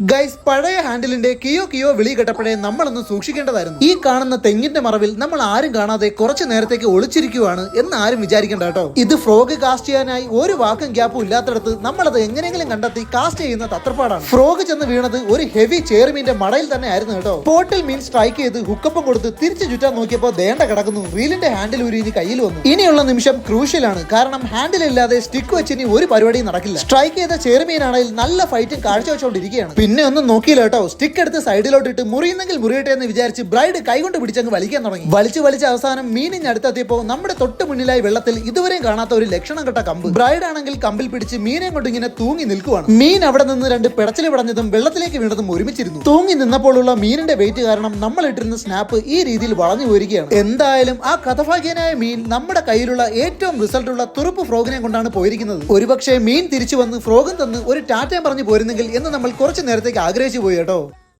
Guys പഴയ ഹാൻഡിലിന്റെ കിയോ കിയോ വിളി കെട്ടപ്പോഴേ നമ്മളൊന്ന് സൂക്ഷിക്കേണ്ടതായിരുന്നു. ഈ കാണുന്ന തെങ്ങിന്റെ മറവിൽ നമ്മൾ ആരും കാണാതെ കുറച്ചു നേരത്തേക്ക് ഒളിച്ചിരിക്കുവാണ് എന്ന് ആരും വിചാരിക്കേണ്ട കേട്ടോ. ഇത് ഫ്രോഗ് കാസ്റ്റ് ചെയ്യാനായി ഒരു വാക്കും ഗ്യാപ്പും ഇല്ലാത്തടത്ത് നമ്മളത് എങ്ങനെയെങ്കിലും കണ്ടെത്തി കാസ്റ്റ് ചെയ്യുന്ന തത്രപ്പാടാണ്. ഫ്രോഗ് ചെന്ന് വീണത് ഒരു ഹെവി ചെയർമീന്റെ മടയിൽ തന്നെ ആയിരുന്നു കേട്ടോ. പോട്ടിൽ മീൻ സ്ട്രൈക്ക് ചെയ്ത് ഹുക്കപ്പം കൊടുത്ത് തിരിച്ചു ചുറ്റാൻ നോക്കിയപ്പോൾ ദേണ്ട കിടക്കുന്നു. റീലിന്റെ ഹാൻഡിൽ ഉരിഞ്ഞ് കയ്യിൽ വന്നു. ഇനിയുള്ള നിമിഷം ക്രൂഷ്യൽ ആണ്. കാരണം ഹാൻഡിൽ ഇല്ലാതെ സ്റ്റിക്ക് വെച്ച് ഇനി ഒരു പരിപാടിയും നടക്കില്ല. സ്ട്രൈക്ക് ചെയ്ത ചെയർമീനാണെങ്കിൽ നല്ല ഫൈറ്റും കാഴ്ചവെച്ചുകൊണ്ടിരിക്കുകയാണ്. പിന്നെ ഒന്നും നോക്കിയില്ല കേട്ടോ. സ്റ്റിക്ക് എടുത്ത് സൈഡിലോട്ട് ഇട്ട് മുറിയുന്നെങ്കിൽ മുറിയട്ടെ എന്ന് വിചാരിച്ച് ബ്രൈഡ് കൈകൊണ്ട് പിടിച്ചങ്ങ് വലിക്കാൻ തുടങ്ങി. വലിച്ചു വലിച്ച് അവസാനം മീനിങ് അടുത്തെത്തിയപ്പോൾ നമ്മുടെ തൊട്ട് മുന്നിലായി വെള്ളത്തിൽ ഇതുവരെയും കാണാത്ത ഒരു ലക്ഷണം കെട്ട കമ്പ്. ബ്രൈഡ് ആണെങ്കിൽ കമ്പിൽ പിടിച്ച് മീനെ കൊണ്ട് ഇങ്ങനെ തൂങ്ങി നിൽക്കുവാണ്. മീൻ അവിടെ നിന്ന് രണ്ട് പിടച്ചിൽ പടഞ്ഞതും വെള്ളത്തിലേക്ക് വീണതും ഒരുമിച്ചിരുന്നു. തൂങ്ങി നിന്നപ്പോഴുള്ള മീനിന്റെ വെയിറ്റ് കാരണം നമ്മൾ ഇട്ടിരുന്ന സ്നാപ്പ് ഈ രീതിയിൽ വളഞ്ഞു പോയിരിക്കുകയാണ്. എന്തായാലും ആ കഥഭാഗ്യനായ മീൻ നമ്മുടെ കയ്യിലുള്ള ഏറ്റവും റിസൾട്ട് ഉള്ള തുറുപ്പ് ഫ്രോഗിനെ കൊണ്ടാണ് പോയിരിക്കുന്നത്. ഒരുപക്ഷെ മീൻ തിരിച്ചു വന്ന് ഫ്രോഗും തന്ന് ഒരു ടാറ്റയും പറഞ്ഞു പോരുന്നെങ്കിൽ എന്ന് നമ്മൾ കുറച്ചു നേരത്തേക്ക് ആഗ്രഹിച്ചു പോയി കേട്ടോ.